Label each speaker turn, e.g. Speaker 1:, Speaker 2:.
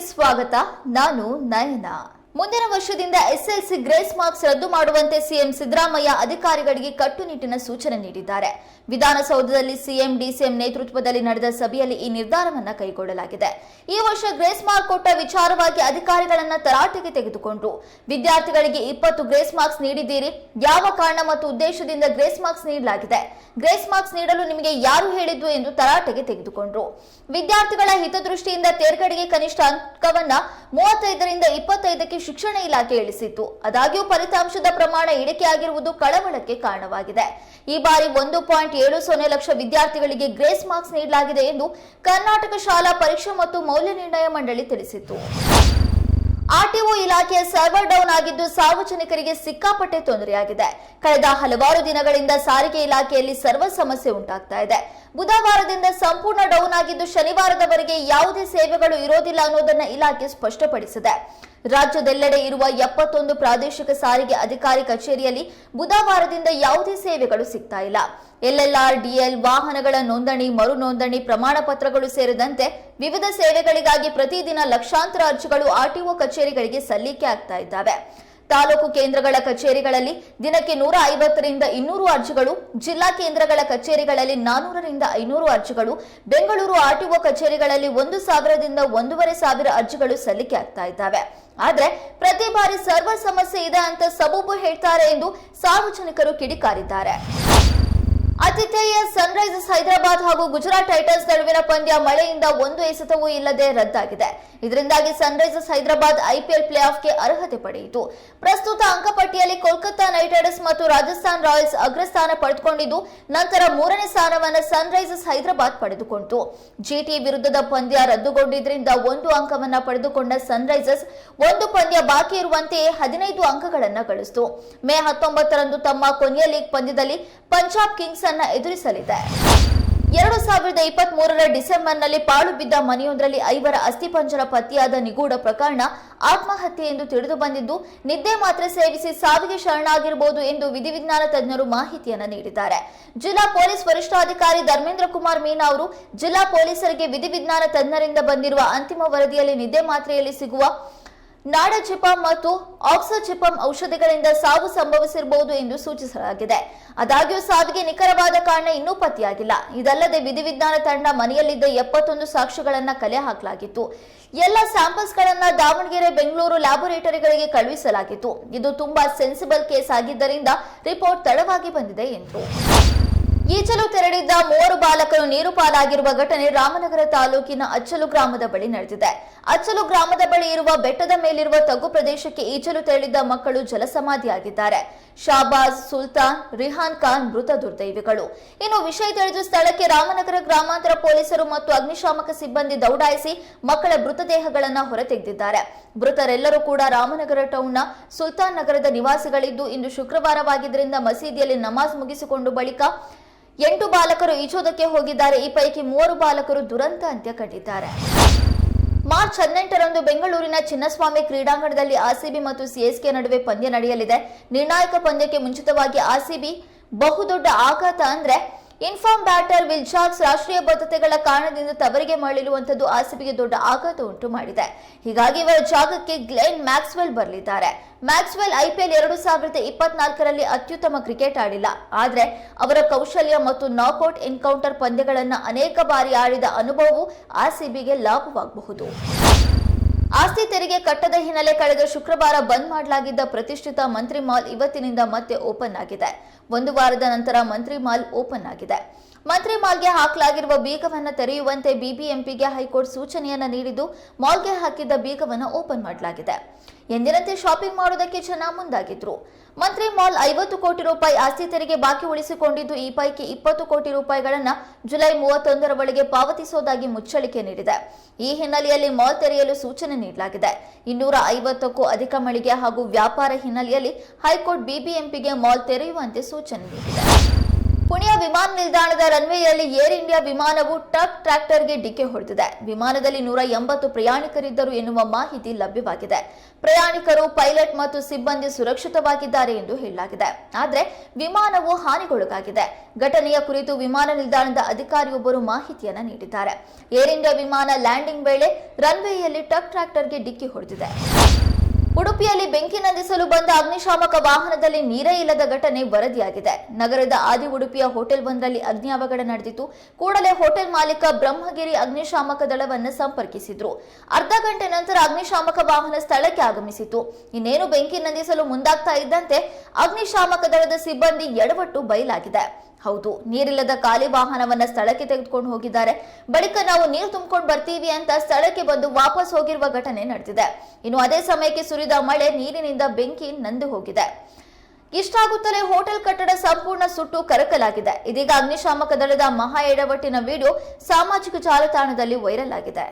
Speaker 1: ಸ್ವಾಗತ. ನಾನು ನಯನ. ಮುಂದಿನ ವರ್ಷದಿಂದ ಎಸ್ಎಲ್ಸಿ ಗ್ರೇಸ್ ಮಾರ್ಕ್ಸ್ ರದ್ದು ಮಾಡುವಂತೆ ಸಿಎಂ ಸಿದ್ದರಾಮಯ್ಯ ಅಧಿಕಾರಿಗಳಿಗೆ ಕಟ್ಟುನಿಟ್ಟಿನ ಸೂಚನೆ ನೀಡಿದ್ದಾರೆ. ವಿಧಾನಸೌಧದಲ್ಲಿ ಸಿಎಂ, ಡಿಸಿಎಂ ನೇತೃತ್ವದಲ್ಲಿ ನಡೆದ ಸಭೆಯಲ್ಲಿ ಈ ನಿರ್ಧಾರವನ್ನು ಕೈಗೊಳ್ಳಲಾಗಿದೆ. ಈ ವರ್ಷ ಗ್ರೇಸ್ ಮಾರ್ಕ್ ಕೊಟ್ಟ ವಿಚಾರವಾಗಿ ಅಧಿಕಾರಿಗಳನ್ನ ತರಾಟೆಗೆ ತೆಗೆದುಕೊಂಡ್ರು ವಿದ್ಯಾರ್ಥಿಗಳಿಗೆ ಇಪ್ಪತ್ತು ಗ್ರೇಸ್ ಮಾರ್ಕ್ಸ್ ನೀಡಿದ್ದೀರಿ, ಯಾವ ಕಾರಣ ಮತ್ತು ಉದ್ದೇಶದಿಂದ ಗ್ರೇಸ್ ಮಾರ್ಕ್ಸ್ ನೀಡಲಾಗಿದೆ, ಗ್ರೇಸ್ ಮಾರ್ಕ್ಸ್ ನೀಡಲು ನಿಮಗೆ ಯಾರು ಹೇಳಿದ್ದು ಎಂದು ತರಾಟೆಗೆ ತೆಗೆದುಕೊಂಡ್ರು. ವಿದ್ಯಾರ್ಥಿಗಳ ಹಿತದೃಷ್ಟಿಯಿಂದ ತೇರ್ಗಡೆಗೆ ಕನಿಷ್ಠ ಅಂಕವನ್ನ ಮೂವತ್ತೈದರಿಂದ ಇಪ್ಪತ್ತೈದಕ್ಕೆ ಶಿಕ್ಷಣ ಇಲಾಖೆ ಇಳಿಸಿತ್ತು ಆದಾಗ್ಯೂ ಫಲಿತಾಂಶದ ಪ್ರಮಾಣ ಇಳಿಕೆಯಾಗಿರುವುದು ಕಳವಳಕ್ಕೆ ಕಾರಣವಾಗಿದೆ. ಈ ಬಾರಿ ಒಂದು ಪಾಯಿಂಟ್ ಏಳು ಸೊನ್ನೆ ಲಕ್ಷ ವಿದ್ಯಾರ್ಥಿಗಳಿಗೆ ಗ್ರೇಸ್ ಮಾರ್ಕ್ಸ್ ನೀಡಲಾಗಿದೆ ಎಂದು ಕರ್ನಾಟಕ ಶಾಲಾ ಪರೀಕ್ಷಾ ಮತ್ತು ಮೌಲ್ಯ ನಿರ್ಣಯ ಮಂಡಳಿ ತಿಳಿಸಿತ್ತು. ಆರ್ಟಿಒ ಇಲಾಖೆಯ ಸರ್ವರ್ ಡೌನ್ ಆಗಿದ್ದು ಸಾರ್ವಜನಿಕರಿಗೆ ಸಿಕ್ಕಾಪಟ್ಟೆ ತೊಂದರೆಯಾಗಿದೆ. ಕಳೆದ ಹಲವಾರು ದಿನಗಳಿಂದ ಸಾರಿಗೆ ಇಲಾಖೆಯಲ್ಲಿ ಸರ್ವರ್ ಸಮಸ್ಯೆ ಉಂಟಾಗ್ತಾ ಇದೆ. ಬುಧವಾರದಿಂದ ಸಂಪೂರ್ಣ ಡೌನ್ ಆಗಿದ್ದು ಶನಿವಾರದವರೆಗೆ ಯಾವುದೇ ಸೇವೆಗಳು ಇರೋದಿಲ್ಲ ಅನ್ನೋದನ್ನ ಇಲಾಖೆ ಸ್ಪಷ್ಟಪಡಿಸಿದೆ. ರಾಜ್ಯದೆಲ್ಲೆಡೆ ಇರುವ ಎಪ್ಪತ್ತೊಂದು ಪ್ರಾದೇಶಿಕ ಸಾರಿಗೆ ಅಧಿಕಾರಿ ಕಚೇರಿಯಲ್ಲಿ ಬುಧವಾರದಿಂದ ಯಾವುದೇ ಸೇವೆಗಳು ಸಿಗ್ತಾ ಇಲ್ಲ. ಎಲ್ಎಲ್ಆರ್, ಡಿಎಲ್ ವಾಹನಗಳ ನೋಂದಣಿ, ಮರು ನೋಂದಣಿ, ಪ್ರಮಾಣ ಪತ್ರಗಳು ಸೇರಿದಂತೆ ವಿವಿಧ ಸೇವೆಗಳಿಗಾಗಿ ಪ್ರತಿದಿನ ಲಕ್ಷಾಂತರ ಅರ್ಜಿಗಳು ಆರ್ಟಿಒ ಕಚೇರಿಗಳಿಗೆ ಸಲ್ಲಿಕೆ ಆಗ್ತಾ ಇದ್ದಾವೆ. ತಾಲೂಕು ಕೇಂದ್ರಗಳ ಕಚೇರಿಗಳಲ್ಲಿ ದಿನಕ್ಕೆ ನೂರ ಐವತ್ತರಿಂದ ಇನ್ನೂರು ಅರ್ಜಿಗಳು, ಜಿಲ್ಲಾ ಕೇಂದ್ರಗಳ ಕಚೇರಿಗಳಲ್ಲಿ ನಾನೂರರಿಂದ ಐನೂರು ಅರ್ಜಿಗಳು, ಬೆಂಗಳೂರು ಆರ್ಟಿಒ ಕಚೇರಿಗಳಲ್ಲಿ ಒಂದು ಸಾವಿರದಿಂದ ಒಂದೂವರೆ ಸಾವಿರ ಅರ್ಜಿಗಳು ಸಲ್ಲಿಕೆ ಆಗ್ತಾ ಇದ್ದಾವೆ. ಆದರೆ ಪ್ರತಿ ಬಾರಿ ಸರ್ವರ್ ಸಮಸ್ಯೆ ಇದೆ ಅಂತ ಸಬೂಬು ಹೇಳ್ತಾರೆ ಎಂದು ಸಾರ್ವಜನಿಕರು ಕಿಡಿಕಾರಿದ್ದಾರೆ. ಆತಿಥೇಯ ಸನ್ರೈಸರ್ಸ್ ಹೈದರಾಬಾದ್ ಹಾಗೂ ಗುಜರಾತ್ ಟೈಟನ್ಸ್ ನಡುವಿನ ಪಂದ್ಯ ಮಳೆಯಿಂದ ಒಂದು ಎಸೆತವೂ ಇಲ್ಲದೆ ರದ್ದಾಗಿದೆ. ಇದರಿಂದಾಗಿ ಸನ್ರೈಸರ್ಸ್ ಹೈದರಾಬಾದ್ ಐಪಿಎಲ್ ಪ್ಲೇ ಆಫ್ಗೆ ಅರ್ಹತೆ ಪಡೆಯಿತು. ಪ್ರಸ್ತುತ ಅಂಕಪಟ್ಟಿಯಲ್ಲಿ ಕೋಲ್ಕತ್ತಾ ನೈಟ್ ರೈಡರ್ಸ್ ಮತ್ತು ರಾಜಸ್ಥಾನ್ ರಾಯಲ್ಸ್ ಅಗ್ರಸ್ಥಾನ ಪಡೆದುಕೊಂಡಿದ್ದು, ನಂತರ ಮೂರನೇ ಸ್ಥಾನವನ್ನು ಸನ್ರೈಸರ್ಸ್ ಹೈದರಾಬಾದ್ ಪಡೆದುಕೊಂಡಿತು ಜಿಟಿ ವಿರುದ್ಧದ ಪಂದ್ಯ ರದ್ದುಗೊಂಡಿದ್ದರಿಂದ ಒಂದು ಅಂಕವನ್ನ ಪಡೆದುಕೊಂಡ ಸನ್ರೈಸರ್ಸ್ ಒಂದು ಪಂದ್ಯ ಬಾಕಿ ಇರುವಂತೆ ಹದಿನೈದು ಅಂಕಗಳನ್ನು ಗಳಿಸಿತು. ಮೇ ಹತ್ತೊಂಬತ್ತರಂದು ತಮ್ಮ ಕೊನೆಯ ಲೀಗ್ ಪಂದ್ಯದಲ್ಲಿ ಪಂಜಾಬ್ ಕಿಂಗ್ಸ್ ಅನ್ನ ಎದುರಿಸಲಿದೆ. ಎರಡು ಸಾವಿರದ ಇಪ್ಪತ್ತ್ ಮೂರರ ಡಿಸೆಂಬರ್ನಲ್ಲಿ ಪಾಳು ಬಿದ್ದ ಮನೆಯೊಂದರಲ್ಲಿ ಐವರ ಅಸ್ಥಿಪಂಜರ ಪತ್ತೆಯಾದ ನಿಗೂಢ ಪ್ರಕರಣ ಆತ್ಮಹತ್ಯೆ ಎಂದು ತಿಳಿದು ಬಂದಿದ್ದು, ನಿದ್ದೆ ಮಾತ್ರ ಸೇವಿಸಿ ಸಾವಿಗೆ ಶರಣಾಗಿರಬಹುದು ಎಂದು ವಿಧಿವಿಜ್ಞಾನ ತಜ್ಞರು ಮಾಹಿತಿಯನ್ನು ನೀಡಿದ್ದಾರೆ. ಜಿಲ್ಲಾ ಪೊಲೀಸ್ ವರಿಷ್ಠಾಧಿಕಾರಿ ಧರ್ಮೇಂದ್ರ ಕುಮಾರ್ ಮೀನಾ ಅವರು ಜಿಲ್ಲಾ ಪೊಲೀಸರಿಗೆ ವಿಧಿವಿಜ್ಞಾನ ತಜ್ಞರಿಂದ ಬಂದಿರುವ ಅಂತಿಮ ವರದಿಯಲ್ಲಿ ನಿದ್ದೆ ಮಾತ್ರೆಯಲ್ಲಿ ಸಿಗುವ ನಾಡಜಿಪಂ ಮತ್ತು ಆಕ್ಸಜಿಪಂ ಔಷಧಿಗಳಿಂದ ಸಾವು ಸಂಭವಿಸಿರಬಹುದು ಎಂದು ಸೂಚಿಸಲಾಗಿದೆ. ಆದಾಗ್ಯೂ ಸಾವಿಗೆ ನಿಖರವಾದ ಕಾರಣ ಇನ್ನೂ ಪತ್ತೆಯಾಗಿಲ್ಲ. ಇದಲ್ಲದೆ ವಿಧಿವಿಜ್ಞಾನ ತಂಡ ಮನೆಯಲ್ಲಿದ್ದ ಎಪ್ಪತ್ತೊಂದು ಸಾಕ್ಷಿಗಳನ್ನು ಕಲೆ ಹಾಕಲಾಗಿತ್ತು. ಎಲ್ಲ ಸ್ಯಾಂಪಲ್ಸ್ಗಳನ್ನ ದಾವಣಗೆರೆ, ಬೆಂಗಳೂರು ಲ್ಯಾಬೊರೇಟರಿಗಳಿಗೆ ಕಳುಹಿಸಲಾಗಿತ್ತು. ಇದು ತುಂಬಾ ಸೆನ್ಸಿಬಲ್ ಕೇಸ್ ಆಗಿದ್ದರಿಂದ ರಿಪೋರ್ಟ್ ತಡವಾಗಿ ಬಂದಿದೆ ಎಂದರು. ಈಚಲು ತೆರಳಿದ್ದ ಮೂವರು ಬಾಲಕರು ನೀರು ಪಾಲಾಗಿರುವ ಘಟನೆ ರಾಮನಗರ ತಾಲೂಕಿನ ಅಚ್ಚಲು ಗ್ರಾಮದ ಬಳಿ ನಡೆದಿದೆ. ಅಚ್ಚಲು ಗ್ರಾಮದ ಬಳಿ ಇರುವ ಬೆಟ್ಟದ ಮೇಲಿರುವ ತಗ್ಗು ಪ್ರದೇಶಕ್ಕೆ ಈಚಲು ತೆರಳಿದ್ದ ಮಕ್ಕಳು ಜಲಸಮಾಧಿಯಾಗಿದ್ದಾರೆ. ಶಾಬಾಜ್, ಸುಲ್ತಾನ್, ರಿಹಾನ್ ಖಾನ್ ಮೃತ ದುರ್ದೈವಿಗಳು. ಇನ್ನು ವಿಷಯ ತಿಳಿದು ಸ್ಥಳಕ್ಕೆ ರಾಮನಗರ ಗ್ರಾಮಾಂತರ ಪೊಲೀಸರು ಮತ್ತು ಅಗ್ನಿಶಾಮಕ ಸಿಬ್ಬಂದಿ ದೌಡಾಯಿಸಿ ಮಕ್ಕಳ ಮೃತದೇಹಗಳನ್ನು ಹೊರತೆಗೆದಿದ್ದಾರೆ. ಮೃತರೆಲ್ಲರೂ ಕೂಡ ರಾಮನಗರ ಟೌನ್ನ ಸುಲ್ತಾನ್ ನಗರದ ನಿವಾಸಿಗಳಿದ್ದು, ಇಂದು ಶುಕ್ರವಾರವಾಗಿದ್ದರಿಂದ ಮಸೀದಿಯಲ್ಲಿ ನಮಾಜ್ ಮುಗಿಸಿಕೊಂಡು ಬಳಿಕ ಎಂಟು ಬಾಲಕರು ಈಜೋದಕ್ಕೆ ಹೋಗಿದ್ದಾರೆ. ಈ ಪೈಕಿ ಮೂವರು ಬಾಲಕರು ದುರಂತ ಅಂತ್ಯ ಕಂಡಿದ್ದಾರೆ ಮಾರ್ಚ್ ಹದಿನೆಂಟರಂದು ಬೆಂಗಳೂರಿನ ಚಿನ್ನಸ್ವಾಮಿ ಕ್ರೀಡಾಂಗಣದಲ್ಲಿ ಆರ್ಸಿಬಿ ಮತ್ತು ಸಿಎಸ್ಕೆ ನಡುವೆ ಪಂದ್ಯ ನಡೆಯಲಿದೆ. ನಿರ್ಣಾಯಕ ಪಂದ್ಯಕ್ಕೆ ಮುಂಚಿತವಾಗಿ ಆರ್ಸಿಬಿ ಬಹುದೊಡ್ಡ ಆಘಾತ ಅಂದ್ರೆ ಇನ್ಫಾರ್ಮ್ ಬ್ಯಾಟರ್ ವಿಲ್ ಜಾಕ್ಸ್ ರಾಷ್ಟ್ರೀಯ ಬದ್ಧತೆಗಳ ಕಾರಣದಿಂದ ತವರಿಗೆ ಮರಳಿರುವಂತದ್ದು ಆರ್ಸಿಬಿಗೆ ದೊಡ್ಡ ಆಘಾತ ಉಂಟು ಮಾಡಿದೆ. ಹೀಗಾಗಿ ಇವರ ಜಾಗಕ್ಕೆ ಗ್ಲೆನ್ ಮ್ಯಾಕ್ಸ್ವೆಲ್ ಬರಲಿದ್ದಾರೆ. ಮ್ಯಾಕ್ಸ್ವೆಲ್ ಐಪಿಎಲ್ ಎರಡು ಸಾವಿರದ ಇಪ್ಪತ್ನಾಲ್ಕರಲ್ಲಿ ಅತ್ಯುತ್ತಮ ಕ್ರಿಕೆಟ್ ಆಡಿಲ್ಲ. ಆದರೆ ಅವರ ಕೌಶಲ್ಯ ಮತ್ತು ನಾಕ್ಔಟ್ ಎನ್ಕೌಂಟರ್ ಪಂದ್ಯಗಳನ್ನು ಅನೇಕ ಬಾರಿ ಆಡಿದ ಅನುಭವವು ಆರ್ಸಿಬಿಗೆ ಲಾಭವಾಗಬಹುದು. ಆಸ್ತಿ ತೆರಿಗೆ ಕಟ್ಟದ ಹಿನ್ನೆಲೆ ಕಳೆದ ಶುಕ್ರವಾರ ಬಂದ್ ಮಾಡಲಾಗಿದ್ದ ಪ್ರತಿಷ್ಠಿತ ಮಂತ್ರಿ ಮಾಲ್ ಇವತ್ತಿನಿಂದ ಮತ್ತೆ ಓಪನ್ ಆಗಿದೆ. ಒಂದು ವಾರದ ನಂತರ ಮಂತ್ರಿ ಮಾಲ್ ಓಪನ್ ಆಗಿದೆ. ಮಂತ್ರಿ ಮಾಲ್ಗೆ ಹಾಕಲಾಗಿರುವ ಬೀಗವನ್ನು ತೆರೆಯುವಂತೆ ಬಿಬಿಎಂಪಿಗೆ ಹೈಕೋರ್ಟ್ ಸೂಚನೆಯನ್ನು ನೀಡಿದ್ದು, ಮಾಲ್ಗೆ ಹಾಕಿದ್ದ ಬೀಗವನ್ನು ಓಪನ್ ಮಾಡಲಾಗಿದೆ. ಎಂದಿನಂತೆ ಶಾಪಿಂಗ್ ಮಾಡೋದಕ್ಕೆ ಜನ ಮುಂದಾಗಿದ್ರು. ಮಂತ್ರಿ ಮಾಲ್ ಐವತ್ತು ಕೋಟಿ ರೂಪಾಯಿ ಆಸ್ತಿ ತೆರಿಗೆ ಬಾಕಿ ಉಳಿಸಿಕೊಂಡಿದ್ದು, ಈ ಪೈಕಿ ಇಪ್ಪತ್ತು ಕೋಟಿ ರೂಪಾಯಿಗಳನ್ನು ಜುಲೈ ಮೂವತ್ತೊಂದರ ಒಳಗೆ ಪಾವತಿಸೋದಾಗಿ ಮುಚ್ಚಳಿಕೆ ನೀಡಿದೆ. ಈ ಹಿನ್ನೆಲೆಯಲ್ಲಿ ಮಾಲ್ ತೆರೆಯಲು ಸೂಚನೆ ನೀಡಲಾಗಿದೆ. ಇನ್ನೂರ ಐವತ್ತಕ್ಕೂ ಅಧಿಕ ಮಳಿಗೆ ಹಾಗೂ ವ್ಯಾಪಾರ ಹಿನ್ನೆಲೆಯಲ್ಲಿ ಹೈಕೋರ್ಟ್ ಬಿಬಿಎಂಪಿಗೆ ಮಾಲ್ ತೆರೆಯುವಂತೆ ಸೂಚನೆ ನೀಡಿದೆ. ಪುಣೆಯ ವಿಮಾನ ನಿಲ್ದಾಣದ ರನ್ವೇಯಲ್ಲಿ ಏರ್ ಇಂಡಿಯಾ ವಿಮಾನವು ಟಕ್ ಟ್ರ್ಯಾಕ್ಟರ್ಗೆ ಡಿಕ್ಕೆ ಹೊಡೆದಿದೆ. ವಿಮಾನದಲ್ಲಿ ನೂರ ಎಂಬತ್ತು ಪ್ರಯಾಣಿಕರಿದ್ದರು ಎನ್ನುವ ಮಾಹಿತಿ ಲಭ್ಯವಾಗಿದೆ. ಪ್ರಯಾಣಿಕರು, ಪೈಲಟ್ ಮತ್ತು ಸಿಬ್ಬಂದಿ ಸುರಕ್ಷಿತವಾಗಿದ್ದಾರೆ ಎಂದು ಹೇಳಲಾಗಿದೆ. ಆದರೆ ವಿಮಾನವು ಹಾನಿಗೊಳಗಾಗಿದೆ. ಘಟನೆಯ ಕುರಿತು ವಿಮಾನ ನಿಲ್ದಾಣದ ಅಧಿಕಾರಿಯೊಬ್ಬರು ಮಾಹಿತಿಯನ್ನು ನೀಡಿದ್ದಾರೆ. ಏರ್ ಇಂಡಿಯಾ ವಿಮಾನ ಲ್ಯಾಂಡಿಂಗ್ ವೇಳೆ ರನ್ವೇಯಲ್ಲಿ ಟಕ್ ಟ್ರ್ಯಾಕ್ಟರ್ಗೆ ಡಿಕ್ಕಿ ಹೊಡೆದಿದೆ. ಉಡುಪಿಯಲ್ಲಿ ಬೆಂಕಿ ನಂದಿಸಲು ಬಂದ ಅಗ್ನಿಶಾಮಕ ವಾಹನದಲ್ಲಿ ನೀರೇ ಇಲ್ಲದ ಘಟನೆ ವರದಿಯಾಗಿದೆ. ನಗರದ ಆದಿ ಉಡುಪಿಯ ಹೋಟೆಲ್ ಒಂದರಲ್ಲಿ ಅಗ್ನಿ ಅವಘಡ ನಡೆದಿತ್ತು. ಕೂಡಲೇ ಹೋಟೆಲ್ ಮಾಲೀಕ ಬ್ರಹ್ಮಗಿರಿ ಅಗ್ನಿಶಾಮಕ ದಳವನ್ನು ಸಂಪರ್ಕಿಸಿದ್ರು. ಅರ್ಧ ಗಂಟೆ ನಂತರ ಅಗ್ನಿಶಾಮಕ ವಾಹನ ಸ್ಥಳಕ್ಕೆ ಆಗಮಿಸಿತು ಇನ್ನೇನು ಬೆಂಕಿ ನಂದಿಸಲು ಮುಂದಾಗ್ತಾ ಇದ್ದಂತೆ ಅಗ್ನಿಶಾಮಕ ದಳದ ಸಿಬ್ಬಂದಿ ಎಡವಟ್ಟು ಬಯಲಾಗಿದೆ. ಹೌದು, ನೀರಿಲ್ಲದ ಖಾಲಿ ವಾಹನವನ್ನ ಸ್ಥಳಕ್ಕೆ ತೆಗೆದುಕೊಂಡು ಹೋಗಿದ್ದಾರೆ. ಬಳಿಕ ನಾವು ನೀರು ತುಂಬಿಕೊಂಡು ಬರ್ತೀವಿ ಅಂತ ಸ್ಥಳಕ್ಕೆ ಬಂದು ವಾಪಸ್ ಹೋಗಿರುವ ಘಟನೆ ನಡೆದಿದೆ. ಇನ್ನು ಅದೇ ಸಮಯಕ್ಕೆ ಸುರಿದ ಮಳೆ ನೀರಿನಿಂದ ಬೆಂಕಿ ನಂದು ಹೋಗಿದೆ. ಇಷ್ಟಾಗುತ್ತಲೇ ಹೋಟೆಲ್ ಕಟ್ಟಡ ಸಂಪೂರ್ಣ ಸುಟ್ಟು ಕರಕಲಾಗಿದೆ. ಇದೀಗ ಅಗ್ನಿಶಾಮಕ ದಳದ ಮಹಾ ಎಡವಟ್ಟಿನ ವಿಡಿಯೋ ಸಾಮಾಜಿಕ ಜಾಲತಾಣದಲ್ಲಿ ವೈರಲ್ ಆಗಿದೆ.